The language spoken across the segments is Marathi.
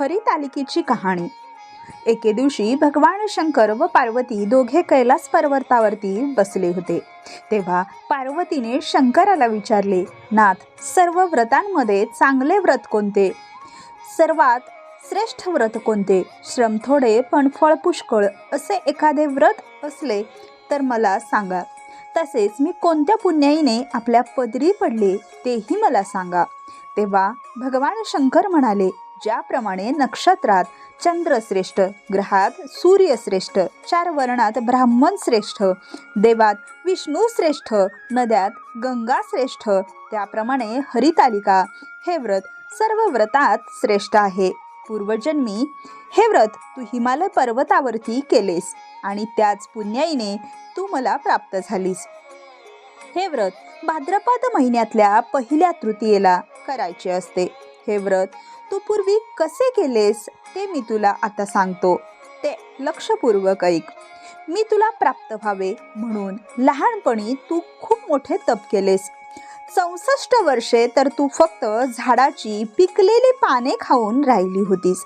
हरितालिकेची कहाणी. एके दिवशी भगवान शंकर व पार्वती दोघे कैलास पर्वतावरती बसले होते. तेव्हा पार्वतीने शंकराला विचारले नाथ सर्व व्रतांमध्ये चांगले व्रत कोणते? सर्वात श्रेष्ठ व्रत कोणते? श्रम थोडे पण फळ पुष्कळ असे एखादे व्रत असले तर मला सांगा. तसेच मी कोणत्या पुण्याईने आपल्या पदरी पडले तेही मला सांगा. तेव्हा भगवान शंकर म्हणाले ज्याप्रमाणे नक्षत्रात चंद्र श्रेष्ठ ग्रहात सूर्य श्रेष्ठ चार वर्णात ब्राह्मण श्रेष्ठ देवात विष्णू श्रेष्ठ नद्यात गंगा श्रेष्ठ त्याप्रमाणे हरितालिका हे व्रत सर्व व्रतात श्रेष्ठ आहे. पूर्वजन्मी हे व्रत तू हिमालय पर्वतावरती केलेस आणि त्याच पुण्याईने तू मला प्राप्त झालीस. हे व्रत भाद्रपद महिन्यातल्या पहिल्या तृतीयेला करायचे असते. हे व्रत तू पूर्वी कसे केलेस ते मी तुला आता सांगतो. ते लक्षपूर्वक ऐक. मी तुला प्राप्त व्हावे म्हणून लहानपणी तू खूप मोठे तप केलेस. चौसष्ट वर्षे तर तू फक्त झाडाची पिकलेली पाने खाऊन राहिली होतीस.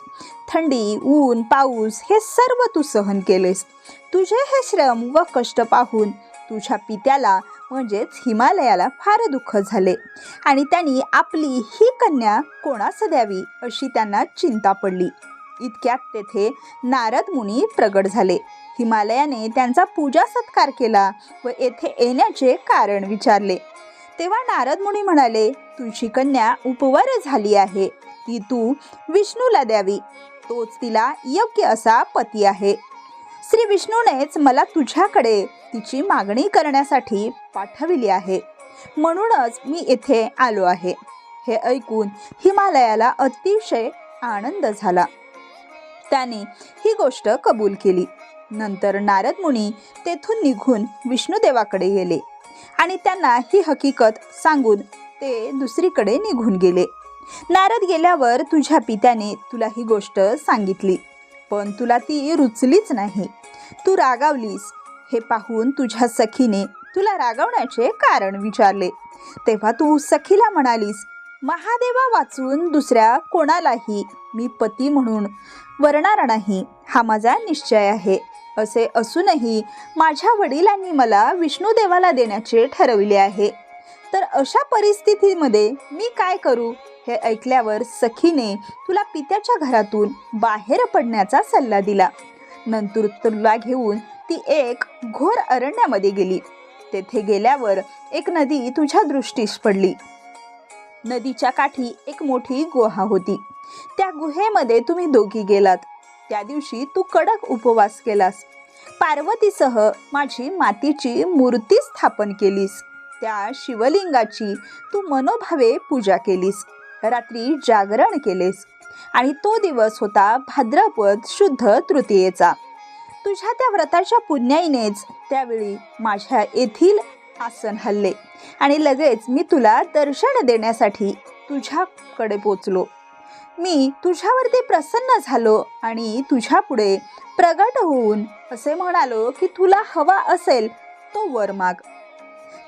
थंडी ऊन पाऊस हे सर्व तू सहन केलेस. तुझे हे श्रम व कष्ट पाहून तुझ्या पित्याला म्हणजेच हिमालयाला फार दुःख झाले. आणि त्यांनी आपली ही कन्या कोणास द्यावी अशी त्यांना चिंता पडली. इतक्यात तेथे नारद मुनी प्रगट झाले. हिमालयाने त्यांचा पूजा सत्कार केला व येथे येण्याचे कारण विचारले. तेव्हा नारद मुनी म्हणाले तुझी कन्या उपवर झाली आहे. ती तू विष्णूला द्यावी. तोच तिला योग्य असा पती आहे. श्री विष्णूनेच मला तुझ्याकडे तिची मागणी करण्यासाठी पाठविली आहे. म्हणूनच मी येथे आलो आहे. हे ऐकून हिमालयाला अतिशय आनंद झाला. त्याने ही गोष्ट कबूल केली. नंतर नारद मुनी तेथून निघून विष्णुदेवाकडे गेले आणि त्यांना ही हकीकत सांगून ते दुसरीकडे निघून गेले. नारद गेल्यावर तुझ्या पित्याने तुला ही गोष्ट सांगितली. पण तुला ती रुचलीच नाही. तू रागावलीस. हे पाहून तुझ्या सखीने तुला रागवण्याचे कारण विचारले. तेव्हा तू सखीला म्हणालीस महादेवा वाचून दुसऱ्या कोणालाही मी पती म्हणून वरणार नाही. हा माझा निश्चय आहे. असे असूनही माझ्या वडिलांनी मला विष्णूदेवाला देण्याचे ठरविले आहे. तर अशा परिस्थितीमध्ये मी काय करू? हे ऐकल्यावर सखीने तुला पित्याच्या घरातून बाहेर पडण्याचा सल्ला दिला. नंतर तुला घेऊन ती एक घोर अरण्यामध्ये गेली. तेथे गेल्यावर एक नदी तुझ्या दृष्टीस पडली. नदीच्या काठी एक मोठी गुहा होती. त्या गुहेमध्ये तुम्ही दोघी गेलात. त्या दिवशी तू कडक उपवास केलास. पार्वतीसह माझी मातीची मूर्ती स्थापन केलीस. त्या शिवलिंगाची तू मनोभावे पूजा केलीस. रात्री जागरण केलेस. आणि तो दिवस होता भाद्रपद शुद्ध तृतीयेचा. तुझ्या त्या व्रताच्या पुण्याईनेच त्यावेळी माझ्या येथील आसन हल्ले. आणि लगेच मी तुला दर्शन देण्यासाठी तुझ्याकडे पोचलो. मी तुझ्यावरती प्रसन्न झालो आणि तुझ्या पुढे प्रगट होऊन असे म्हणालो की तुला हवा असेल तो वर माग.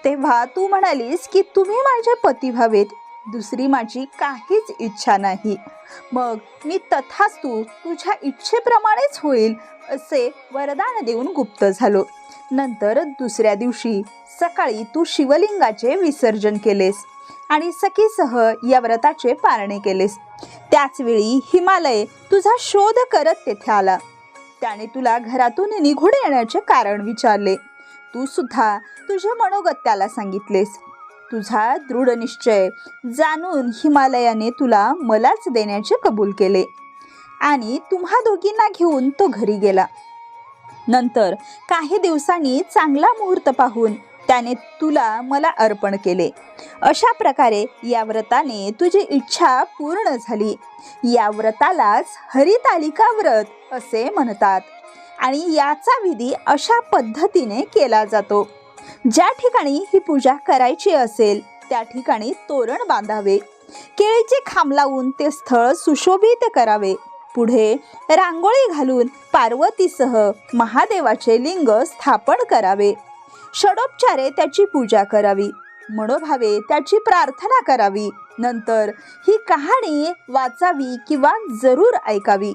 तेव्हा तू म्हणालीस की तुम्ही माझे पती व्हावेत. दुसरी माझी काहीच इच्छा नाही. मग मी तथास्तू तुझ्या इच्छेप्रमाणेच होईल असे वरदान देऊन गुप्त झालो. नंतर दुसऱ्या दिवशी सकाळी तू शिवलिंगाचे विसर्जन केलेस आणि सखीसह या व्रताचे पारणे केलेस. त्याचवेळी हिमालय तुझा शोध करत तेथे आला. त्याने तुला घरातून निघून येण्याचे कारण विचारले. तू सुद्धा तुझ्या मनोगत्याला सांगितलेस. तुझा दृढ निश्चय जाणून हिमालयाने तुला मलाच देण्याचे कबूल केले. आणि तुम्हा दोघींना घेऊन तो घरी गेला. नंतर काही दिवसांनी चांगला मुहूर्त पाहून त्याने तुला मला अर्पण केले. अशा प्रकारे या व्रताने तुझी इच्छा पूर्ण झाली. या व्रतालाच हरितालिका व्रत असे म्हणतात. आणि याचा विधी अशा पद्धतीने केला जातो. ज्या ठिकाणी ही पूजा करायची असेल त्या ठिकाणी तोरण बांधावे. केळीचे खांब लावून ते स्थळ सुशोभित करावे. पुढे रांगोळी घालून पार्वतीसह महादेवाचे लिंग स्थापन करावे. षडोपचारे त्याची पूजा करावी. मनोभावे त्याची प्रार्थना करावी. नंतर ही कहाणी वाचावी किंवा जरूर ऐकावी.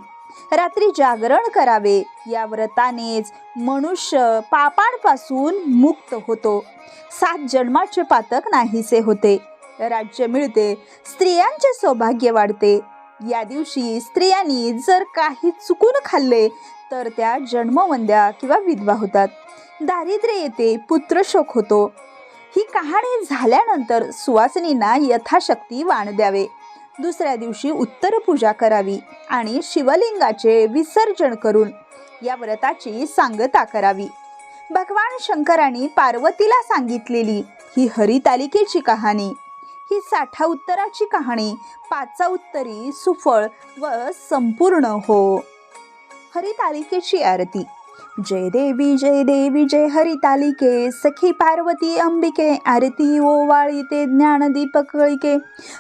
रात्री जागरण करावे. या व्रतानेच मनुष्य पापांपासून मुक्त होतो. सात जन्माचे पातक नाहीसे होते. राज्य मिळते स्त्रियांचे सौभाग्य वाढते. या दिवशी स्त्रियांनी जर काही चुकून खाल्ले तर त्या जन्मवंद्या किंवा विधवा होतात. दारिद्र्य येते पुत्रशोक होतो. ही कहाणी झाल्यानंतर सुवासिनींना यथाशक्ती वाण द्यावे. दुसऱ्या दिवशी उत्तर पूजा करावी आणि शिवलिंगाचे विसर्जन करून या व्रताची सांगता करावी. भगवान शंकरांनी पार्वतीला सांगितलेली ही हरितालिकेची कहाणी ही साठा उत्तराची कहाणी पाचा उत्तरी सुफळ व संपूर्ण हो. हरितालिकेची आरती. जय देवी जय देवी जय हरितालिके सखी पार्वती अंबिके आरती ओवाळी ते ज्ञानदीपकळिके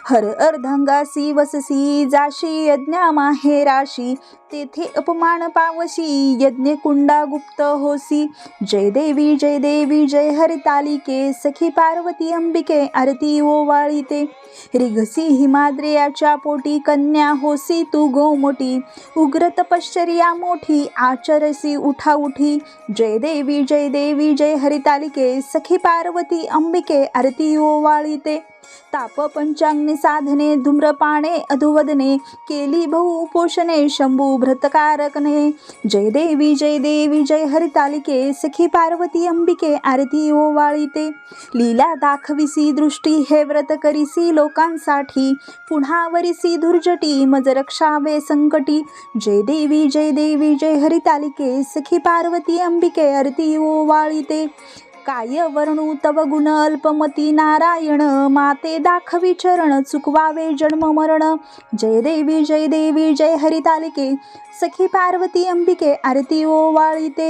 हर अर्धांगासी वससी जाशी यज्ञा माहेराशी तेथे अपमान पावशी यज्ञ कुंडा गुप्त होसी. जय देवी जय देवी जय हरितालिके सखी पार्वती अंबिके आरती ओवाळीते रिघसी हिमाद्रियाच्या पोटी कन्या होसी तू गोमोटी. उग्र तपश्चर्या मोठी आचरसी उठा उठी। जय देवी जय देवी जय हरितालिके। सखी पार्वती अंबिके आरती ओवाळीते। ते ताप साधने धूम्रपाणे अधुवदने केली बहु उपोषणे शंभू भ्रतकारकने जय देवी जय देवी जय हरितालिके सखी पार्वती अंबिके आरती ओवाळीते. लीला दाखविसी दृष्टी हे व्रत करिसी लोकांसाठी. पुन्हा वरिसी धुर्जटी मज रक्षावे संकटी. जय देवी जय देवी जय हरितालिके सखी पार्वती अंबिके आरती ओवाळीते. काय वर्णू तव गुण अल्पमती नारायण माते दाखवी चरण चुकवावे जन्म मरण. जय देवी जय देवी जय हरितालिके. सखी पार्वती अंबिके आरती ओ ते